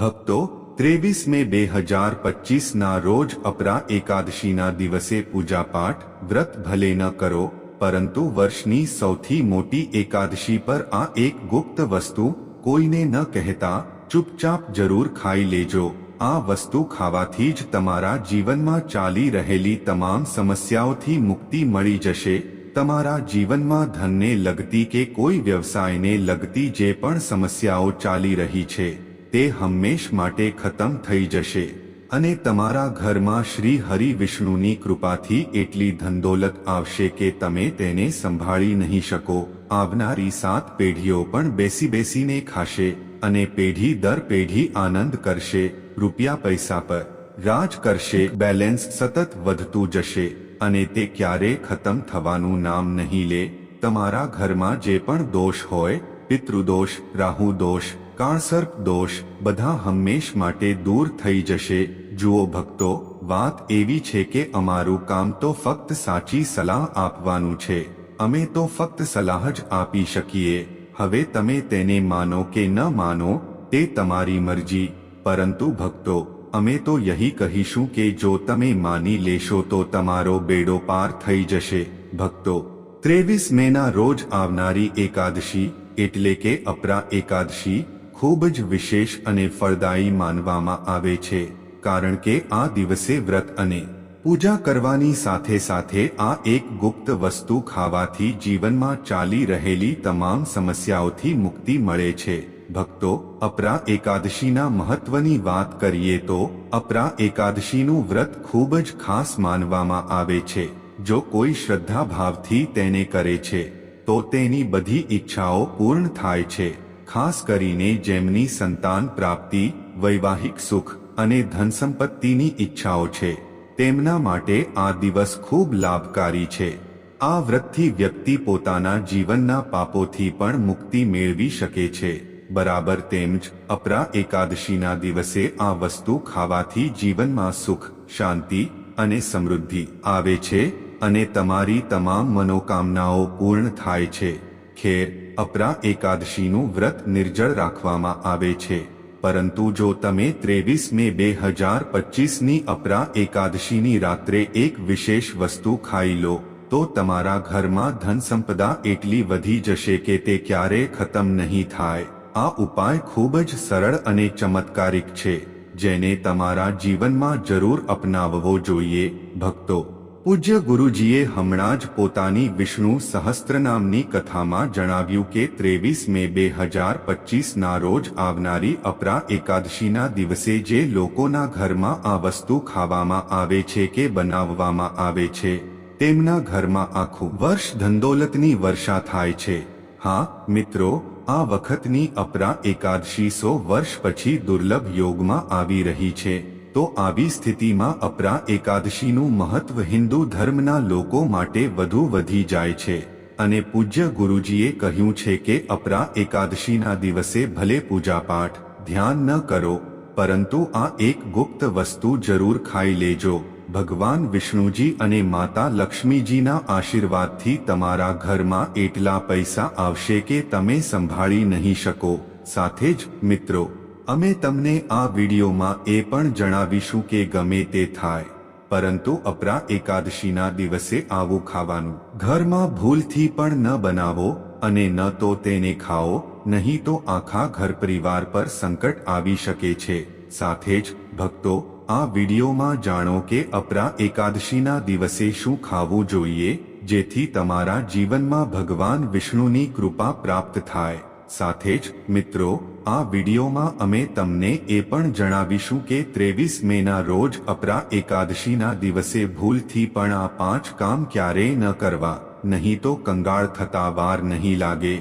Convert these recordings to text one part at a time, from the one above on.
ભક્તો ત્રેવીસ મે બે હજાર પચીસના રોજ અપરા એકાદશીના દિવસે પૂજાપાઠ વ્રત ભલે ન કરો, પરંતુ વર્ષની સૌથી મોટી એકાદશી પર આ એક ગુપ્ત વસ્તુ, કોઈને ન કહેતા, ચૂપચાપ જરૂર ખાઈ લેજો. આ વસ્તુ ખાવાથી જ તમારા જીવનમાં ચાલી રહેલી તમામ સમસ્યાઓથી મુક્તિ મળી જશે. તમારા જીવનમાં ધનને લગતી કે કોઈ વ્યવસાયને લગતી જે પણ સમસ્યાઓ ચાલી રહી છે. તે હંમેશ માટે ખતમ થઈ જશે. અને તમારા ઘરમાં શ્રી હરિ વિષ્ણુની કૃપાથી એટલી ધનદોલત આવશે કે તમે તેને સંભાળી નહીં શકો. આવનારી સાત પેઢીઓ પણ બેસી બેસીને ખાશે અને પેઢી દર પેઢી આનંદ કરશે. રૂપિયા પૈસા પર રાજ કરશે, બેલેન્સ સતત વધતું જશે અને તે ક્યારે ખતમ થવાનું નામ નહીં લે. તમારા ઘરમાં જે પણ દોષ હોય, પિતૃદોષ રાહુ દોષ કાળસર્પ દોષ બધા હંમેશ માટે દૂર થઈ જશે. જુઓ ભક્તો, વાત એવી છે કે અમારું કામ તો ફક્ત સાચી સલાહ આપવાનું છે. અમે તો ફક્ત સલાહ જ આપી શકીએ. હવે તમે તેને માનો કે ન માનો, તે તમારી મરજી. પરંતુ ભક્તો, અમે તો યહી કહીશું કે જો તમે માની લેશો તો તમારો બેડો પાર થઈ જશે. ભક્તો, ત્રેવીસ મેના રોજ આવનારી એકાદશી, એટલે કે અપરા એકાદશી ખૂબ જ વિશેષ અને ફળદાયી માનવામાં આવે છે, કારણ કે આ દિવસે વ્રત અને પૂજા કરવાની સાથે સાથે આ એક ગુપ્ત વસ્તુ ખાવાથી જીવનમાં ચાલી રહેલી તમામ સમસ્યાઓથી મુક્તિ મળે છે. ભક્તો, અપરા એકાદશીના મહત્વની વાત કરીએ તો, અપરા એકાદશીનું વ્રત ખૂબ જ ખાસ માનવામાં આવે છે. જો કોઈ શ્રદ્ધા ભાવથી તેને કરે છે, તો તેની બધી ઈચ્છાઓ પૂર્ણ થાય છે. ખાસ કરીને જેમની સંતાન પ્રાપ્તિ, વૈવાહિક સુખ અને ધનસંપત્તિની ઈચ્છાઓ છે. તેમના માટે આ દિવસ ખૂબ લાભકારી છે. આ વ્રતથી વ્યક્તિ પોતાના જીવનના પાપોથી પણ મુક્તિ મેળવી શકે છે. બરાબર તેમજ અપરા એકાદશીના દિવસે આ વસ્તુ ખાવાથી જીવનમાં સુખ, શાંતિ અને સમૃદ્ધિ આવે છે અને તમારી તમામ મનોકામનાઓ પૂર્ણ થાય છે. ખેર અપરા એકાદશીનું વ્રત નિર્જળ રાખવામાં આવે છે. પરંતુ જો તમે ત્રેવીસ મે બે હજાર પચીસની અપરા એકાદશીની રાત્રે એક વિશેષ વસ્તુ ખાઈ લો, તો તમારા ઘરમાં ધન સંપદા એટલી વધી જશે કે તે ક્યારે ખતમ નહીં થાય. આ ઉપાય ખૂબ જ સરળ અને ચમત્કારિક છે, જેને તમારા જીવનમાં જરૂર અપનાવવો જોઈએ. ભક્તો પૂજ્ય ગુરુજીએ હમણાં જ પોતાની વિષ્ણુ સહસ્ત્રનામની કથામાં જણાવ્યું કે ત્રેવીસ મે બે હજાર પચીસના રોજ આવનારી અપરા એકાદશીના દિવસે જે લોકોના ઘરમાં આ વસ્તુ ખાવામાં આવે છે કે બનાવવામાં આવે છે, તેમના ઘરમાં આખું વર્ષ ધંદોલતની વર્ષા થાય છે. હા, મિત્રો, આ વખતની અપરા એકાદશી સો વર્ષ પછી દુર્લભ યોગમાં આવી રહી છે. તો આવી સ્થિતિમાં અપરા એકાદશીનું મહત્વ હિન્દુ ધર્મના લોકો માટે વધુ વધી જાય છે. અને પૂજ્ય ગુરુજીએ કહ્યું છે કે અપરા એકાદશીના દિવસે ભલે પૂજાપાઠ ધ્યાન ન કરો, પરંતુ આ એક ગુપ્ત વસ્તુ જરૂર ખાઈ લેજો. ભગવાન વિષ્ણુજી અને માતા લક્ષ્મીજીના આશીર્વાદથી તમારા ઘરમાં એટલા પૈસા આવશે કે તમે સંભાળી નહીં શકો. સાથે જ મિત્રો અમે તમને આ વિડીયોમાં એ પણ જણાવીશું કે ગમે તે થાય, પરંતુ અપરા એકાદશીના દિવસે આવું ખાવાનું ઘરમાં ભૂલથી પણ ન બનાવો અને ન તો તેને ખાઓ, નહીં તો આખા ઘર પરિવાર પર સંકટ આવી શકે છે. સાથે જ, ભક્તો, આ વિડીયોમાં જાણો કે અપરા એકાદશીના દિવસે શું ખાવું જોઈએ, જેથી તમારા જીવનમાં ભગવાન વિષ્ણુની કૃપા પ્રાપ્ત થાય. સાથે જ, મિત્રો આ વિડીયોમાં અમે તમને એ પણ જણાવીશું કે ત્રેવીસ મેના રોજ અપરા એકાદશીના દિવસે ભૂલથી પણ આ પાંચ કામ ક્યારેય ન કરવા, નહીં તો કંગાળ થતા વાર નહીં લાગે.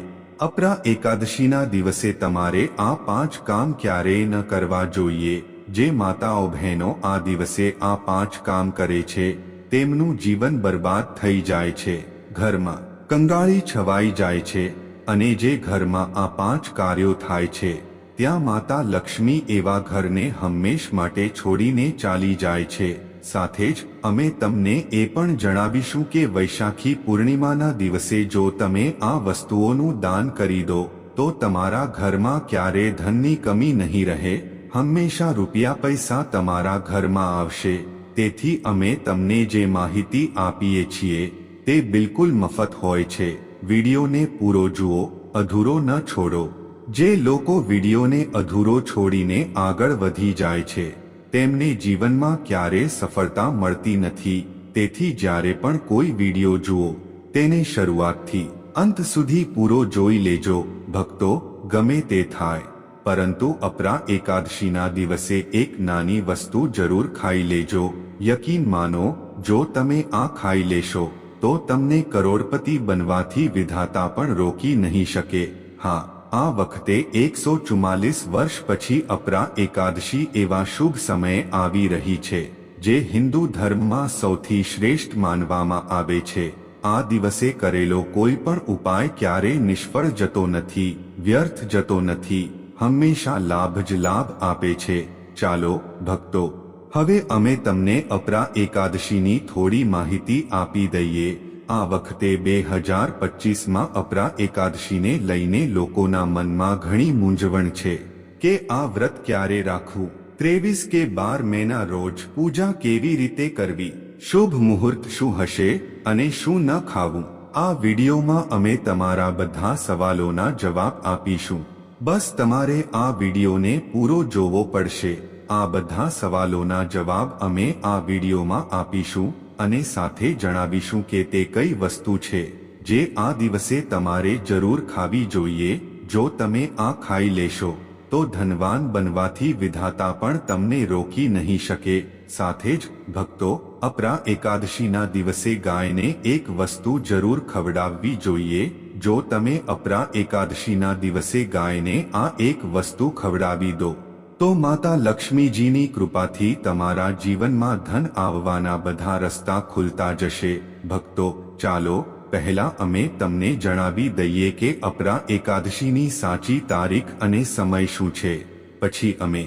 અપરા એકાદશીના દિવસે તમારે આ પાંચ કામ ક્યારેય ન કરવા જોઈએ. જે માતાઓ બહેનો આ દિવસે આ પાંચ કામ કરે છે, તેમનું જીવન બરબાદ થઈ જાય છે. ઘરમાં કંગાળી છવાઈ જાય છે. અને જે ઘરમાં આ પાંચ કાર્યો થાય છે, ત્યાં માતા લક્ષ્મી એવા ઘરને હંમેશ માટે છોડીને ચાલી જાય છે. સાથે જ અમે તમને એ પણ જણાવીશું કે વૈશાખી પૂર્ણિમાના દિવસે જો તમે આ વસ્તુઓનું દાન કરી દો, તો તમારા ઘરમાં ક્યારે ધનની કમી નહીં રહે, હંમેશા રૂપિયા પૈસા તમારા ઘરમાં આવશે. તેથી અમે તમને જે માહિતી આપીએ છીએ, તે બિલકુલ મફત હોય છે. વિડીયોને પૂરો જુઓ, અધૂરો ન છોડો. જે લોકો વિડીયોને અધૂરો છોડીને આગળ વધી જાય છે, તેમને જીવનમાં ક્યારે સફળતા મળતી નથી. તેથી જ્યારે પણ કોઈ વીડિયો જુઓ, તેને શરૂઆતથી અંત સુધી પૂરો જોઈ લેજો. ભક્તો, ગમે તે થાય, પરંતુ અપરા એકાદશીના દિવસે એક નાની વસ્તુ જરૂર ખાઈ લેજો. યકીન માનો, જો તમે આ ખાઈ લેશો તો તમને કરોડપતિ બનવાથી વિધાતા પણ રોકી નહીં શકે. હા, આ વખતે એકસો ચુમ્માલીસ વર્ષ પછી અપરા એકાદશી એવા શુભ સમયે આવી રહી છે, જે હિન્દુ ધર્મમાં સૌથી શ્રેષ્ઠ માનવામાં આવે છે. આ દિવસે કરેલો કોઈ પણ ઉપાય ક્યારેય નિષ્ફળ જતો નથી, વ્યર્થ જતો નથી, હંમેશા લાભ જ લાભ આપે છે. ચાલો, ભક્તો હવે અમે તમને અપરા એકાદશીની થોડી માહિતી આપી દઈએ. આ વખતે બે હજાર પચીસમાં અપરા એકાદશીને લઈને લોકોના મનમાં ઘણી મૂંઝવણ છે કે આ વ્રત ક્યારે રાખવું? ત્રેવીસ કે બાર મેના રોજ પૂજા કેવી રીતે કરવી? શુભ મુહૂર્ત શું હશે અને શું ન ખાવું? આ વિડીયોમાં અમે તમારા બધા સવાલોના જવાબ આપીશું. બસ તમારે આ વિડીયોને પૂરો જોવો પડશે. આ બધા સવાલોના જવાબ અમે આ વિડીયોમાં આપીશું અને સાથે જણાવીશું કે તે કઈ વસ્તુ છે જે આ દિવસે તમારે જરૂર ખાવી જોઈએ. જો તમે આ ખાઈ લેશો, તો ધનવાન બનવાથી વિધાતા પણ તમને રોકી નહીં શકે. સાથે જ, ભક્તો, અપરા એકાદશીના દિવસે ગાયને એક વસ્તુ જરૂર ખવડાવવી જોઈએ. જો તમે અપરા એકાદશીના દિવસે ગાયને આ એક વસ્તુ ખવડાવી દો તો માતા લક્ષ્મીજીની કૃપાથી તમારા જીવનમાં ધન આવવાના બધા રસ્તા ખુલતા જશે. ભક્તો, ચાલો, પહેલા અમે તમને જણાવી દઈએ કે અપરા એકાદશીની સાચી તારીખ અને સમય શું છે. પછી અમે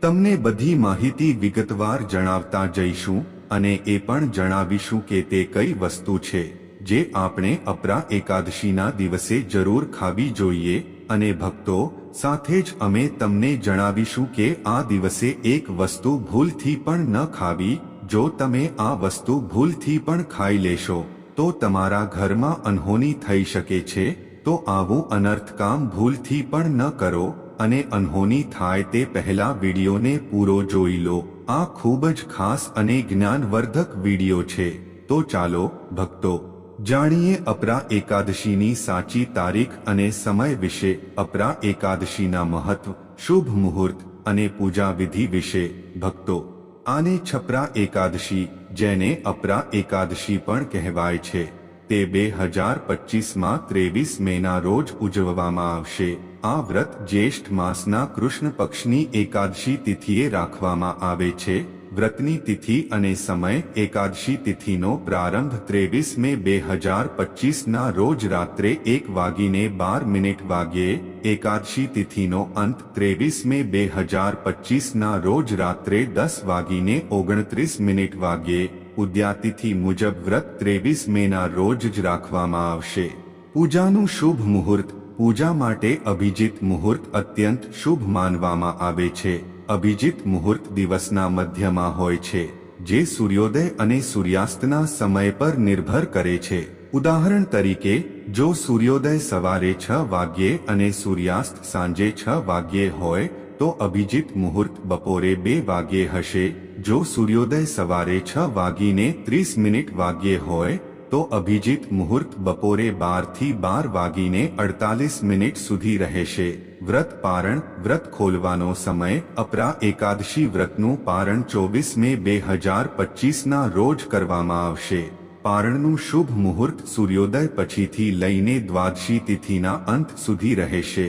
તમને બધી માહિતી વિગતવાર જણાવતા જઈશું અને એ પણ જણાવીશું કે તે કઈ વસ્તુ છે, જે આપણે અપરા એકાદશીના દિવસે જરૂર ખાવી જોઈએ અને ભક્તો, સાથે જ અમે તમને જણાવીશું કે આ દિવસે એક વસ્તુ ભૂલથી પણ ન ખાવી, જો તમે આ વસ્તુ ભૂલથી પણ ખાઈ લેશો, તો તમારા ઘરમાં અનહોની થઈ શકે છે, તો આવું અનર્થ કામ ભૂલથી પણ ન કરો, અને અનહોની થાય તે પહેલા વિડીયોને પૂરો જોઈ લો. આ ખૂબ જ ખાસ અને જ્ઞાનવર્ધક વીડિયો છે. તો ચાલો, ભક્તો જાણીએ અપરા એકાદશીની સાચી તારીખ અને સમય વિશે, અપરા એકાદશીના મહત્વ, શુભ મુહૂર્ત અને પૂજા વિધિ વિશે, ભક્તો. આને છપરા એકાદશી, જેને અપરા એકાદશી પણ કહેવાય છે. તે બે હજાર પચીસમાં ત્રેવીસ મેના રોજ ઉજવવામાં આવશે. આ વ્રત જ્યેષ્ઠ માસના કૃષ્ણ પક્ષની એકાદશી તિથિએ રાખવામાં આવે છે. વ્રતની તિથિ અને સમય એકાદશી તિથિનો પ્રારંભ ત્રેવીસ મે બે હજાર પચીસના રોજ રાત્રે એક વાગીને બાર મિનિટ વાગ્યે એકાદશી તિથિનો અંત ત્રેવીસ મે બે હજાર પચીસના રોજ રાત્રે દસ વાગીને ઓગણત્રીસ મિનિટ વાગ્યે ઉદ્યાતિથિ મુજબ વ્રત ત્રેવીસ મેના રોજ જ રાખવામાં આવશે. પૂજાનું શુભ મુહૂર્ત, પૂજા માટે અભિજીત મુહૂર્ત અત્યંત શુભ માનવામાં આવે છે. અભિજીત મુહૂર્ત દિવસના મધ્યમાં હોય છે, જે સૂર્યોદય અને સૂર્યાસ્તના સમય પર નિર્ભર કરે છે. ઉદાહરણ તરીકે, જો સૂર્યોદય સવારે છ વાગ્યે અને સૂર્યાસ્ત સાંજે છ વાગ્યે હોય, તો અભિજીત મુહૂર્ત બપોરે બે વાગ્યે હશે. જો સૂર્યોદય સવારે છ વાગીને ત્રીસ મિનિટ વાગ્યે હોય તો અભિજીત મુહૂર્ત બપોરે બારથી બાર વાગીને અડતાલીસ મિનિટ સુધી રહેશે. વ્રત પારણ, વ્રત ખોલવાનો સમય, અપરા એકાદશી વ્રતનું પારણ ચોવીસ મે બે હજાર પચીસના રોજ કરવામાં આવશે. પારણનું શુભ મુહૂર્ત સૂર્યોદય પછીથી લઈને દ્વાદશી તિથિના અંત સુધી રહેશે.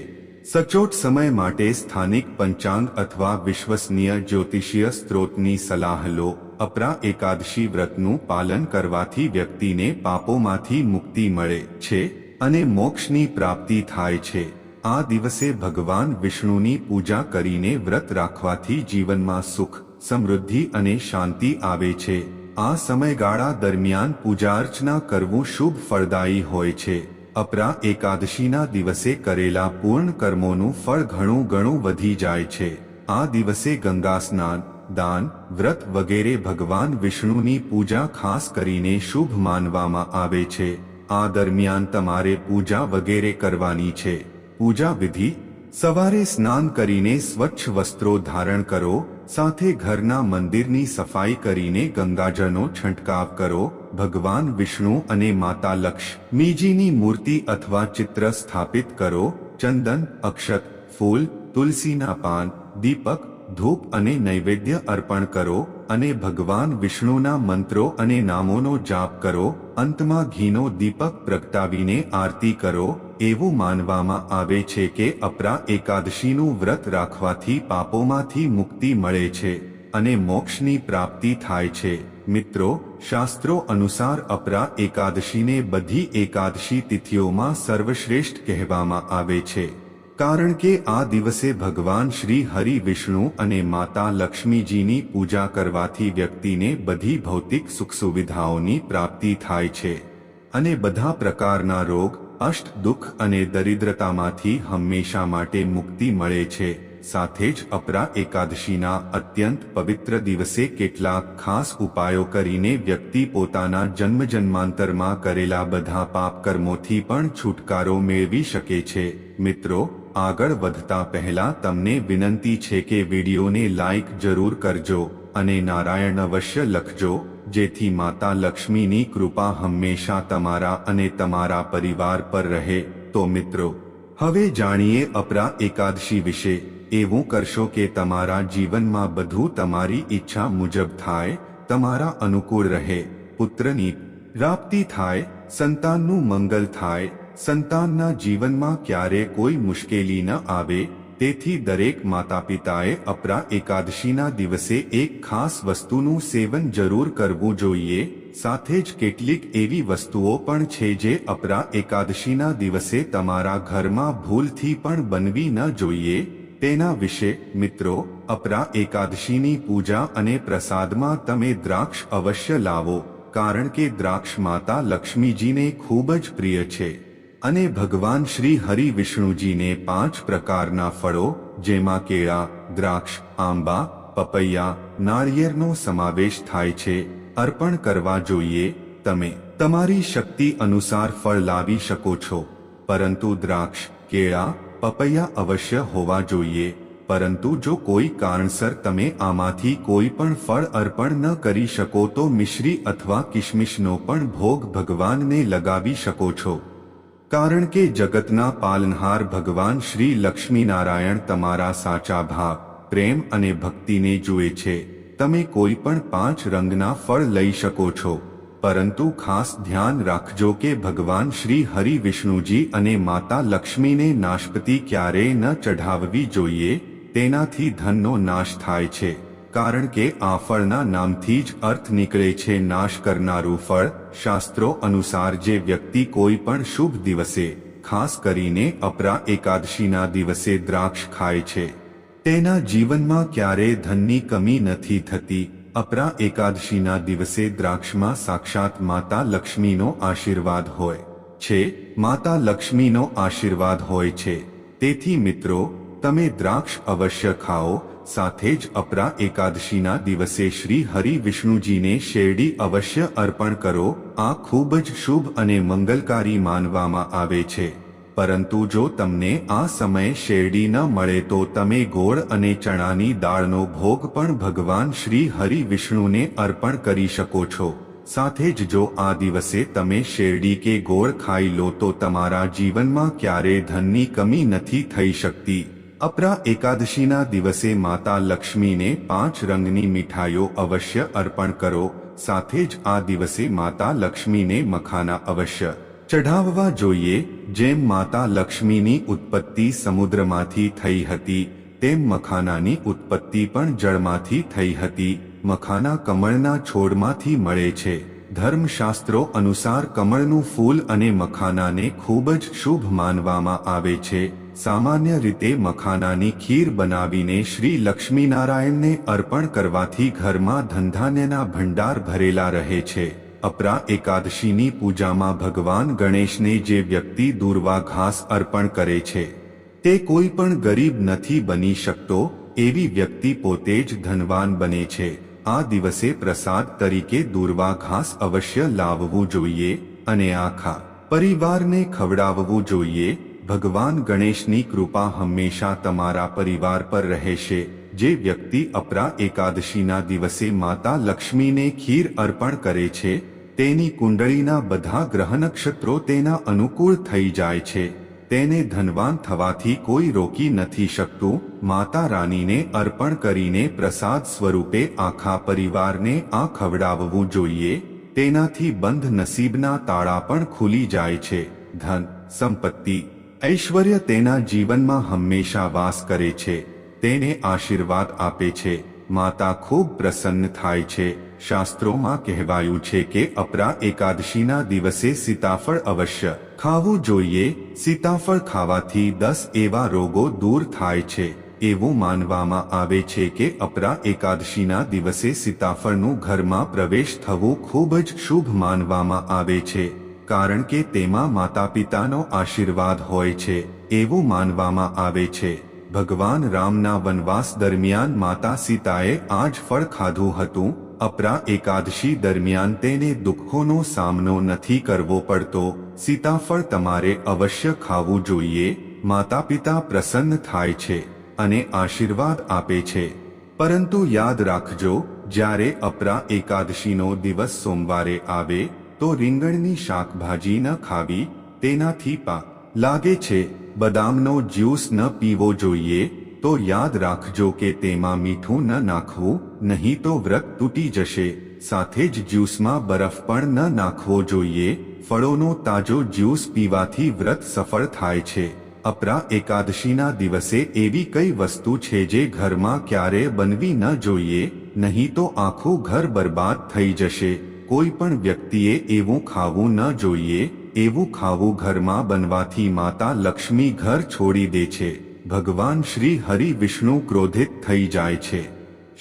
સચોટ સમય માટે સ્થાનિક પંચાંગ અથવા વિશ્વસનીય જ્યોતિષીય સ્ત્રોતની સલાહ લો. અપરા એકાદશી વ્રતનું પાલન કરવાથી વ્યક્તિને પાપોમાંથી મુક્તિ મળે છે અને મોક્ષની પ્રાપ્તિ થાય છે. આ દિવસે ભગવાન વિષ્ણુની પૂજા કરીને વ્રત રાખવાથી જીવનમાં સુખ, સમૃદ્ધિ અને શાંતિ આવે છે. આ સમયગાળા દરમિયાન પૂજા અર્ચના કરવું શુભ ફળદાયી હોય છે. અપરા એકાદશીના દિવસે કરેલા પૂર્ણ કર્મોનું ફળ ઘણું ઘણું વધી જાય છે. આ દિવસે ગંગા સ્નાન, દાન, વ્રત વગેરે ભગવાન વિષ્ણુની પૂજા ખાસ કરીને શુભ માનવામાં આવે છે. આ દરમિયાન તમારે પૂજા વગેરે કરવાની છે. પૂજા વિધિ, સવારે સ્નાન કરીને સ્વચ્છ વસ્ત્રો ધારણ કરો, સાથે ઘરના મંદિરની સફાઈ કરીને ગંગાજળનો છંટકાવ કરો ભગવાન વિષ્ણુ અને માતા લક્ષ્મીજીની મૂર્તિ અથવા ચિત્ર સ્થાપિત કરો, ચંદન, અક્ષત, ફૂલ, તુલસીના પાન, દીપક, ધૂપ અને નૈવેદ્ય અર્પણ કરો અને ભગવાન વિષ્ણુના મંત્રો અને નામોનો જાપ કરો, અંતમાં ઘીનો દીપક પ્રગટાવીને આરતી કરો, એવું માનવામાં આવે છે કે અપરા એકાદશીનું વ્રત રાખવાથી પાપોમાંથી મુક્તિ મળે છે. અને મોક્ષની પ્રાપ્તિ થાય છે. મિત્રો, શાસ્ત્રો અનુસાર અપરા એકાદશીને બધી એકાદશી તિથિઓમાં સર્વશ્રેષ્ઠ કહેવામાં આવે છે. કારણ કે આ દિવસે ભગવાન શ્રી હરિ વિષ્ણુ અને માતા લક્ષ્મીજીની પૂજા કરવાથી વ્યક્તિને બધી ભૌતિક સુખ સુવિધાઓની પ્રાપ્તિ થાય છે. અને બધા પ્રકારના રોગ, અષ્ટ દુઃખ અને દરિદ્રતામાંથી હંમેશા માટે મુક્તિ મળે છે. સાથે જ અપરા એકાદશીના અત્યંત પવિત્ર દિવસે કેટલાક ખાસ ઉપાયો કરીને વ્યક્તિ પોતાના જન્મ જન્માંતરમાં કરેલા બધા પાપ કર્મોથી પણ છુટકારો મેળવી શકે છે. મિત્રો, આગળ વધતા પહેલા તમને વિનંતી છે કે વિડીયોને લાઇક જરૂર કરજો અને નારાયણ અવશ્ય લખજો, જેથી માતા લક્ષ્મીની કૃપા હંમેશા તમારા અને તમારા પરિવાર પર રહે. તો મિત્રો, હવે જાણીએ અપરા એકાદશી વિશે. એવું કરશો કે તમારા જીવનમાં બધું તમારી ઈચ્છા મુજબ થાય, તમારા અનુકૂળ રહે, પુત્રની પ્રાપ્તિ થાય, સંતાનનું મંગલ થાય, સંતાનના જીવનમાં ક્યારે કોઈ મુશ્કેલી ન આવે, તેથી દરેક માતા પિતાએ અપરા એકાદશીના દિવસે એક ખાસ વસ્તુનું સેવન જરૂર કરવું જોઈએ, સાથે જ કેટલીક એવી વસ્તુઓ પણ છે જે અપરા એકાદશીના દિવસે તમારા ઘરમાં ભૂલથી પણ બનવી ન જોઈએ તેના વિશે, મિત્રો, અપરા એકાદશીની પૂજા અને પ્રસાદમાં તમે દ્રાક્ષ અવશ્ય લાવો, કારણ કે દ્રાક્ષ માતા લક્ષ્મીજીને ખૂબ જ પ્રિય છે. અને ભગવાન શ્રી હરિ વિષ્ણુજીને પાંચ પ્રકારના ફળો, જેમાં કેળા, દ્રાક્ષ, આંબા, પપૈયા, નાળિયેરનો સમાવેશ થાય છે, અર્પણ કરવા જોઈએ, તમે તમારી શક્તિ અનુસાર ફળ લાવી શકો છો. પરંતુ દ્રાક્ષ, કેળા પપૈયા અવશ્ય હોવા જોઈએ, પરંતુ જો કોઈ કારણસર તમે આમાંથી કોઈ પણ ફળ અર્પણ ન કરી શકો તો મિશ્રી અથવા કિશમિશનો પણ ભોગ ભગવાનને લગાવી શકો છો. કારણ કે જગતના પાલનહાર ભગવાન શ્રી લક્ષ્મીનારાયણ તમારા સાચા ભાવ, પ્રેમ અને ભક્તિને જુએ છે. તમે કોઈ પણ પાંચ રંગના ફળ લઈ શકો છો. પરંતુ ખાસ ધ્યાન રાખજો કે ભગવાન શ્રી હરિ વિષ્ણુજી અને માતા લક્ષ્મીને નાશપતિ ક્યારેય ન ચઢાવવી જોઈએ, તેનાથી ધનનો નાશ થાય છે. કારણ કે આ ફળના નામથી જ અર્થ નીકળે છે નાશ કરનારું ફળ, શાસ્ત્રો અનુસાર જે વ્યક્તિ કોઈ પણ શુભ દિવસે, ખાસ કરીને અપરા એકાદશીના દિવસે દ્રાક્ષ ખાય છે. તેના જીવનમાં ક્યારેય ધનની કમી નથી થતી. અપરા એકાદશીના દિવસે દ્રાક્ષમાં સાક્ષાત માતા લક્ષ્મીનો આશીર્વાદ હોય છે. માતા લક્ષ્મીનો આશીર્વાદ હોય છે. તેથી મિત્રો, તમે દ્રાક્ષ અવશ્ય ખાઓ. સાથે જ અપરા એકાદશીના દિવસે શ્રી હરિ વિષ્ણુજીને શેરડી અવશ્ય અર્પણ કરો. આ ખૂબ જ શુભ અને મંગલકારી માનવામાં આવે છે. પરંતુ જો તમને આ સમયે શેરડી ન મળે તો તમે ગોળ અને ચણાની દાળનો ભોગ પણ ભગવાન શ્રી હરિ વિષ્ણુને અર્પણ કરી શકો છો. સાથે જ જો આ દિવસે તમે શેરડી કે ગોળ ખાઈ લો તો તમારા જીવનમાં ક્યારે ધનની કમી નથી થઈ શકતી. અપરા એકાદશીના દિવસે માતા લક્ષ્મીને પાંચ રંગની મીઠાઈઓ અવશ્ય અર્પણ કરો. સાથે જ આ દિવસે માતા લક્ષ્મીને મખાના અવશ્ય ચઢાવવા જોઈએ જેમ માતા લક્ષ્મીની ઉત્પત્તિ સમુદ્રમાંથી થઈ હતી, તેમ મખાનાની ઉત્પત્તિ પણ જળમાંથી થઈ હતી. મખાના કમળના છોડમાંથી મળે છે. ધર્મશાસ્ત્રો અનુસાર કમળનું ફૂલ અને મખાનાને ખૂબ જ શુભ માનવામાં આવે છે. સામાન્ય રીતે મખાનાની ખીર બનાવીને શ્રી લક્ષ્મીનારાયણને અર્પણ કરવાથી ઘરમાં ધંધાન્યના ભંડાર ભરેલા રહે છે. અપરા એકાદશીની પૂજામાં ભગવાન ગણેશને જે વ્યક્તિ દૂરવા ઘાસ અર્પણ કરે છે, તે કોઈ પણ ગરીબ નથી બની શકતો, એવી વ્યક્તિ પોતે જ ધનવાન બને છે. આ દિવસે પ્રસાદ તરીકે દૂર્વા ઘાસ અવશ્ય લાવવું જોઈએ અને આખા પરિવારને ખવડાવવું જોઈએ. ભગવાન ગણેશની કૃપા હંમેશા તમારા પરિવાર પર રહેશે. જે વ્યક્તિ અપરા એકાદશીના દિવસે માતા લક્ષ્મીને ખીર અર્પણ કરે છે તેની કુંડળીના બધા ગ્રહ નક્ષત્રો તેના અનુકૂળ થઈ જાય છે. તેને ધનવાન થવાથી કોઈ રોકી નથી શકતું. માતા રાનીને અર્પણ કરીને પ્રસાદ સ્વરૂપે આખા પરિવારને આ ખવડાવવું જોઈએ. તેનાથી બંધ નસીબના તાળા પણ ખુલી જાય છે. ધન, સંપત્તિ, ઐશ્વર્ય તેના જીવનમાં હંમેશા વાસ કરે છે. તેને આશીર્વાદ આપે છે. માતા ખૂબ પ્રસન્ન થાય છે. શાસ્ત્રોમાં કહેવાયું છે કે અપરા એકાદશીના દિવસે સીતાફળ અવશ્ય ખાવું જોઈએ. સીતાફળ ખાવાથી દસ એવા રોગો દૂર થાય છે. એવું માનવામાં આવે છે કે અપરા એકાદશીના દિવસે સીતાફળનું ઘરમાં પ્રવેશ થવું ખૂબ જ શુભ માનવામાં આવે છે. કારણ કે તેમાં માતા પિતાનો આશીર્વાદ હોય છે. એવું માનવામાં આવે છે. ભગવાન રામના વનવાસ દરમિયાન માતા સીતાએ આ જ ફળ ખાધું હતું. અપરા એકાદશી દરમિયાન તેને દુઃખોનો સામનો નથી કરવો પડતો. સીતાફળ તમારે અવશ્ય ખાવું જોઈએ. માતા પિતા પ્રસન્ન થાય છે અને આશીર્વાદ આપે છે. પરંતુ યાદ રાખજો, જ્યારે અપરા એકાદશીનો દિવસ સોમવારે આવે, તો રીંગણની શાકભાજી ન ખાવી, તેનાથી પા લાગે છે બદામનો જ્યુસ ન પીવો જોઈએ, તો યાદ રાખજો કે તેમાં મીઠું ન નાખવું, નહીં તો વ્રત તૂટી જશે. સાથે જ જ્યુસમાં બરફ પણ ન નાખવો જોઈએ, ફળોનો તાજો જ્યુસ પીવાથી વ્રત સફળ થાય છે. અપરા એકાદશીના દિવસે એવી કઈ વસ્તુ છે જે ઘરમાં ક્યારે બનવી ન જોઈએ, નહીં તો આખું ઘર બરબાદ થઈ જશે. કોઈ પણ વ્યક્તિએ એવું ખાવું ન જોઈએ એવું ખાવું ઘરમાં બનવાથી માતા લક્ષ્મી ઘર છોડી દે છે. ભગવાન શ્રી હરિ વિષ્ણુ ક્રોધિત થઈ જાય છે.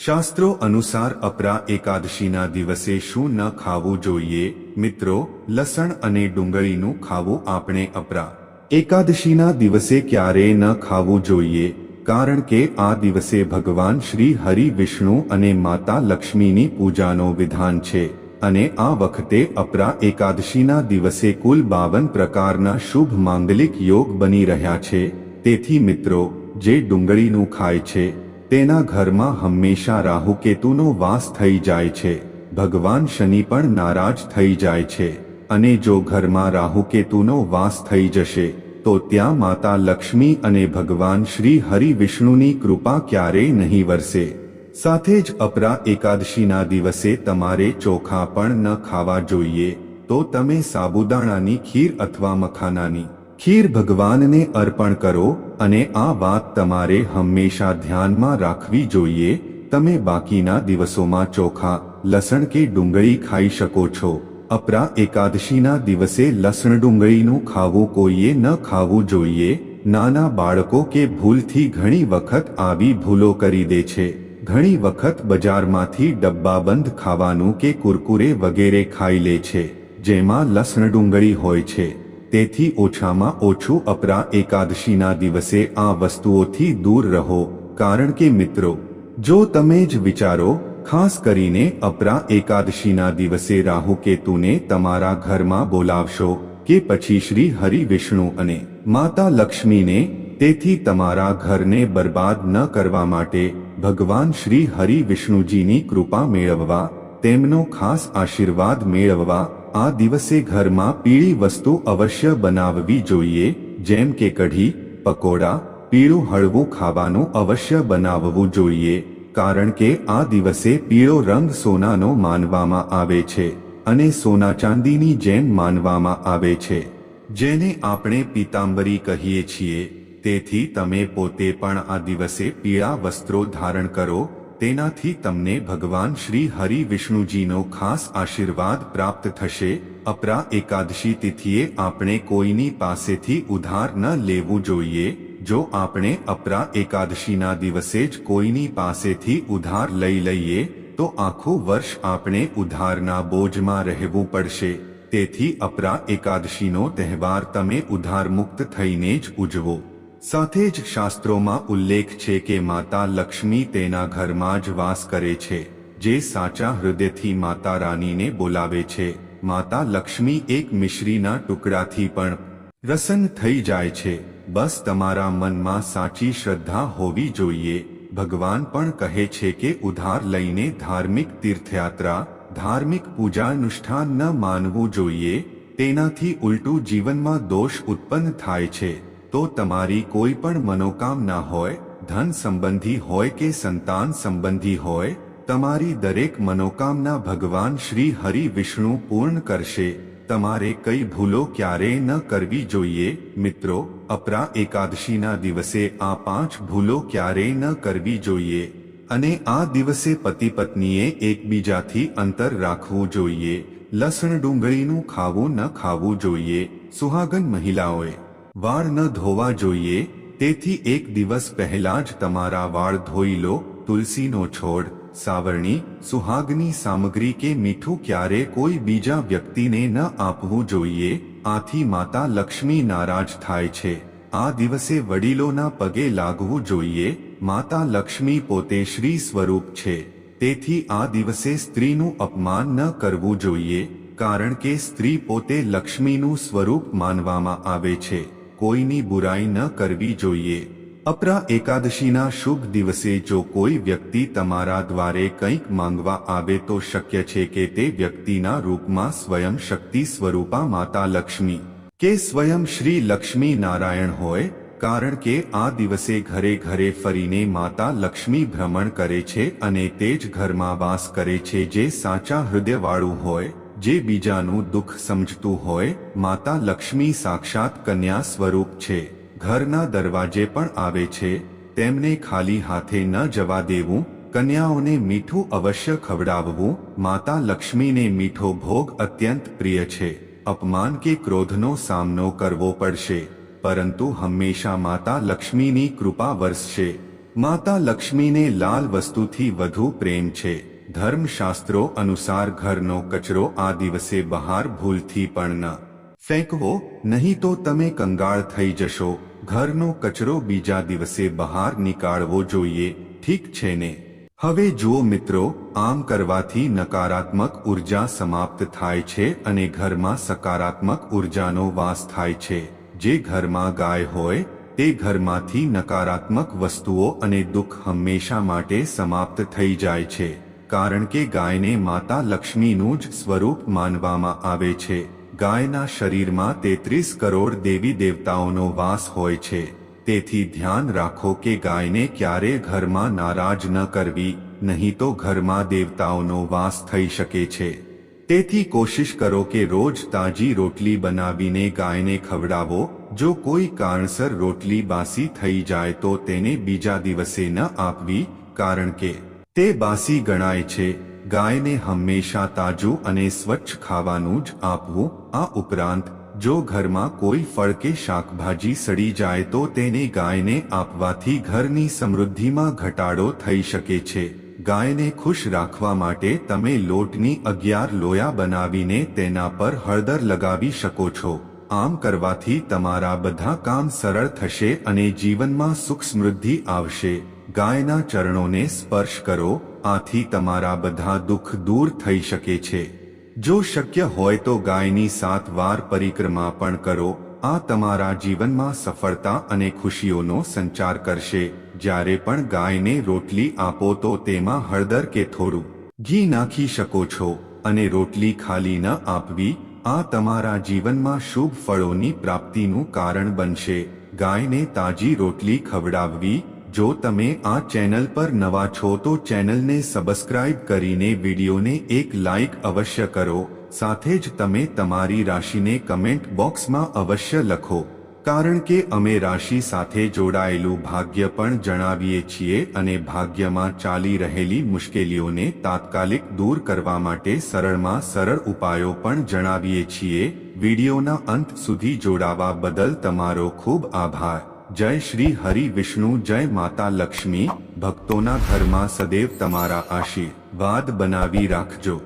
શાસ્ત્રો અનુસાર અપરા એકાદશીના દિવસે શું ન ખાવું જોઈએ? મિત્રો, લસણ અને ડુંગળીનું ખાવું આપણે અપરા એકાદશીના દિવસે ક્યારેય ન ખાવું જોઈએ? કારણ કે આ દિવસે ભગવાન શ્રી હરિ વિષ્ણુ અને માતા લક્ષ્મીની પૂજાનો વિધાન છે. અને આ વખતે અપરા એકાદશીના દિવસે કુલ બાવન પ્રકારના શુભ માંગલિક યોગ બની રહ્યા છે. તેથી મિત્રો, જે ડુંગળીનું ખાય છે, તેના ઘરમાં હંમેશા રાહુકેતુનો વાસ થઈ જાય છે. ભગવાન શનિ પણ નારાજ થઈ જાય છે. અને જો ઘરમાં રાહુકેતુનો વાસ થઈ જશે, તો ત્યાં માતા લક્ષ્મી અને ભગવાન શ્રી હરિ વિષ્ણુની કૃપા ક્યારેય નહીં વરસે. સાથે જ અપરા એકાદશીના દિવસે તમારે ચોખા પણ ન ખાવા જોઈએ, તો તમે સાબુદાણાની ખીર અથવા મખાનાની ખીર ભગવાનને અર્પણ કરો અને આ વાત તમારે હંમેશા ધ્યાનમાં રાખવી જોઈએ, તમે બાકીના દિવસોમાં ચોખા, લસણ કે ડુંગળી ખાઈ શકો છો. અપરા એકાદશીના દિવસે લસણ ડુંગળીનું ખાવું કોઈએ ન ખાવું જોઈએ, નાના બાળકો કે ભૂલથી ઘણી વખત આવી ભૂલો કરી દે છે. ઘણી વખત બજારમાંથી ડબ્બાબંધ ખાવાનું કે કુરકુરે વગેરે ખાઈ લે છે, જેમાં લસણ ડુંગળી હોય છે. તેથી ઓછામાં ઓછું અપરા એકાદશીના દિવસે આ વસ્તુઓથી દૂર રહો, કારણ કે મિત્રો, જો તમે જ વિચારો, ખાસ કરીને અપરા એકાદશીના દિવસે રાહુ કેતુને તમારા ઘરમાં બોલાવશો, કે પછી શ્રી હરિ વિષ્ણુ અને માતા લક્ષ્મીને, તેથી તમારા ઘરને બરબાદ ન કરવા માટે ભગવાન શ્રી હરિ વિષ્ણુજીની કૃપા મેળવવા, તેમનો ખાસ આશીર્વાદ મેળવવા, આ દિવસે ઘરમાં પીળી વસ્તુ અવશ્ય બનાવવી જોઈએ, જેમ કે કઢી, પકોડા, પીળું હળવું ખાવાનું અવશ્ય બનાવવું જોઈએ, કારણ કે આ દિવસે પીળો રંગ સોનાનો માનવામાં આવે છે, અને સોના ચાંદીની જેમ માનવામાં આવે છે, જેને આપણે પીતાંબરી કહીએ છીએ. તેથી તમે પોતે પણ આ દિવસે પીળા વસ્ત્રો ધારણ કરો, તેનાથી તમને ભગવાન શ્રી હરિ વિષ્ણુજીનો ખાસ આશીર્વાદ પ્રાપ્ત થશે, અપરા એકાદશી તિથિએ આપણે કોઈની પાસેથી ઉધાર ન લેવું જોઈએ, જો આપણે અપરા એકાદશીના દિવસે જ કોઈની પાસેથી ઉધાર લઈ લઈએ, તો આખું વર્ષ આપણે ઉધારના બોજમાં રહેવું પડશે, તેથી અપરા એકાદશીનો તહેવાર તમે ઉધાર મુક્ત થઈને જ ઉજવો. સાથે જ શાસ્ત્રોમાં ઉલ્લેખ છે કે માતા લક્ષ્મી તેના ઘરમાં જ વાસ કરે છે, જે સાચા હૃદયથી માતા રાનીને બોલાવે છે. માતા લક્ષ્મી એક મિશ્રીના ટુકડાથી પણ પ્રસન્ન થઈ જાય છે. બસ તમારા મનમાં સાચી શ્રદ્ધા હોવી જોઈએ. ભગવાન પણ કહે છે કે ઉધાર લઈને ધાર્મિક તીર્થયાત્રા, ધાર્મિક પૂજા અનુષ્ઠાન ન માનવું જોઈએ. તેનાથી ઉલટું જીવનમાં દોષ ઉત્પન્ન થાય છે. તો તમારી કોઈ પણ મનોકામના હોય, ધન સંબંધી હોય કે સંતાન સંબંધી હોય, તમારી દરેક મનોકામના ભગવાન શ્રી હરિ વિષ્ણુ પૂર્ણ કરશે. તમારે કઈ ભૂલો ક્યારેય ન કરવી જોઈએ. મિત્રો, અપરા એકાદશીના દિવસે આ પાંચ ભૂલો ક્યારેય ન કરવી જોઈએ. અને આ દિવસે પતિ પત્નીએ એકબીજાથી અંતર રાખવું જોઈએ. લસણ ડુંગળીનું ખાવું ન ખાવું જોઈએ. સુહાગન મહિલાઓએ વાળ ન ધોવા જોઈએ, તેથી એક દિવસ પહેલા જ તમારા વાળ ધોઈ લો, તુલસીનો છોડ, સાવરણી, સુહાગની સામગ્રી કે મીઠું ક્યારે કોઈ બીજા વ્યક્તિને ન આપવું જોઈએ, આથી માતા લક્ષ્મી નારાજ થાય છે. આ દિવસે વડીલોના પગે લાગવું જોઈએ, માતા લક્ષ્મી પોતે શ્રી સ્વરૂપ છે. તેથી આ દિવસે સ્ત્રીનું અપમાન ન કરવું જોઈએ, કારણ કે સ્ત્રી પોતે લક્ષ્મીનું સ્વરૂપ માનવામાં આવે છે. કોઈની બુરાઈ ન કરવી જોઈએ. અપરા એકાદશીના શુભ દિવસે જો કોઈ વ્યક્તિ તમારા દ્વારે કંઈક માંગવા આવે તો શક્ય છે કે તે વ્યક્તિના રૂપમાં સ્વયં શક્તિ સ્વરૂપા માતા લક્ષ્મી. કે સ્વયં શ્રી લક્ષ્મી નારાયણ હોય, કારણ કે આ દિવસે ઘરે ઘરે ફરીને માતા લક્ષ્મી ભ્રમણ કરે છે અને તે જ ઘરમાં વાસ કરે છે જે સાચા હૃદયવાળું હોય જે બીજાનું દુઃખ સમજતું હોય, માતા લક્ષ્મી સાક્ષાત કન્યા સ્વરૂપ છે. ઘરના દરવાજે પણ આવે છે. તેમને ખાલી હાથે ન જવા દેવું, કન્યાઓને મીઠું અવશ્ય ખવડાવવું, માતા લક્ષ્મીને મીઠો ભોગ અત્યંત પ્રિય છે. અપમાન કે ક્રોધનો સામનો કરવો પડશે, પરંતુ હંમેશા માતા લક્ષ્મીની કૃપા વરસશે. માતા લક્ષ્મીને લાલ વસ્તુથી વધુ પ્રેમ છે. ધર્મશાસ્ત્રો અનુસાર ઘરનો કચરો આ દિવસે બહાર ભૂલથી પણ ન. ફેંકવો, નહીં તો તમે કંગાળ થઈ જશો. ઘરનો કચરો બીજા દિવસે બહાર નીકાળવો જોઈએ, ઠીક છે ને? હવે જુઓ મિત્રો, આમ કરવાથી નકારાત્મક ઊર્જા સમાપ્ત થાય છે અને ઘરમાં સકારાત્મક ઉર્જાનો વાસ થાય છે. જે ઘરમાં ગાય હોય, તે ઘરમાંથી નકારાત્મક વસ્તુઓ અને દુઃખ હંમેશા માટે સમાપ્ત થઈ જાય છે. કારણ કે ગાયને માતા લક્ષ્મીનું જ સ્વરૂપ માનવામાં આવે છે. ગાયના શરીરમાં તેત્રીસ કરોડ દેવી દેવતાઓનો વાસ હોય છે. તેથી ધ્યાન રાખો કે ગાયને ક્યારે ઘરમાં નારાજ ન કરવી, નહીં તો ઘરમાં દેવતાઓનો વાસ થઈ શકે છે. તેથી કોશિશ કરો કે રોજ તાજી રોટલી બનાવીને ગાયને ખવડાવો. જો કોઈ કારણસર રોટલી બાસી થઈ જાય તો તેને બીજા દિવસે ન આપવી, કારણ કે તે બાસી ગણાય છે, ગાયને હંમેશા તાજું અને સ્વચ્છ ખાવાનું જ આપવું. આ ઉપરાંત, જો ઘરમાં કોઈ ફળ કે શાકભાજી સડી જાય તો તેને ગાયને આપવાથી ઘરની સમૃદ્ધિમાં ઘટાડો થઈ શકે છે. ગાયને ખુશ રાખવા માટે તમે લોટની અગિયાર લોયા બનાવીને તેના પર હળદર લગાવી શકો છો. આમ કરવાથી તમારા બધા કામ સરળ થશે અને જીવનમાં સુખ સમૃદ્ધિ આવશે. ગાયના ચરણોને સ્પર્શ કરો, આથી તમારા બધા દુઃખ દૂર થઈ શકે છે. જો શક્ય હોય તો ગાયની સાત વાર પરિક્રમા પણ કરો, આ તમારા જીવનમાં સફળતા અને ખુશીઓનો સંચાર કરશે. જ્યારે પણ ગાયને રોટલી આપો તો તેમાં હળદર કે થોડું ઘી નાખી શકો છો અને રોટલી ખાલી ન આપવી, આ તમારા જીવનમાં શુભ ફળોની પ્રાપ્તિનું કારણ બનશે. ગાયને તાજી રોટલી ખવડાવવી જો તમે આ ચેનલ પર નવા છો તો ચેનલને સબસ્ક્રાઇબ કરીને વિડીયોને એક લાઇક અવશ્ય કરો, સાથે જ તમે તમારી રાશિને કમેન્ટ બોક્સમાં અવશ્ય લખો, કારણ કે અમે રાશિ સાથે જોડાયેલું ભાગ્ય પણ જણાવીએ છીએ અને ભાગ્યમાં ચાલી રહેલી મુશ્કેલીઓને તાત્કાલિક દૂર કરવા માટે સરળમાં સરળ ઉપાયો પણ જણાવીએ છીએ. વિડીયોના અંત સુધી જોડાવા બદલ તમારો ખૂબ આભાર. જય શ્રી હરિ વિષ્ણુ જય માતા લક્ષ્મી. ભક્તોના ઘરમાં સદૈવ તમારા આશીર્વાદ બનાવી રાખજો.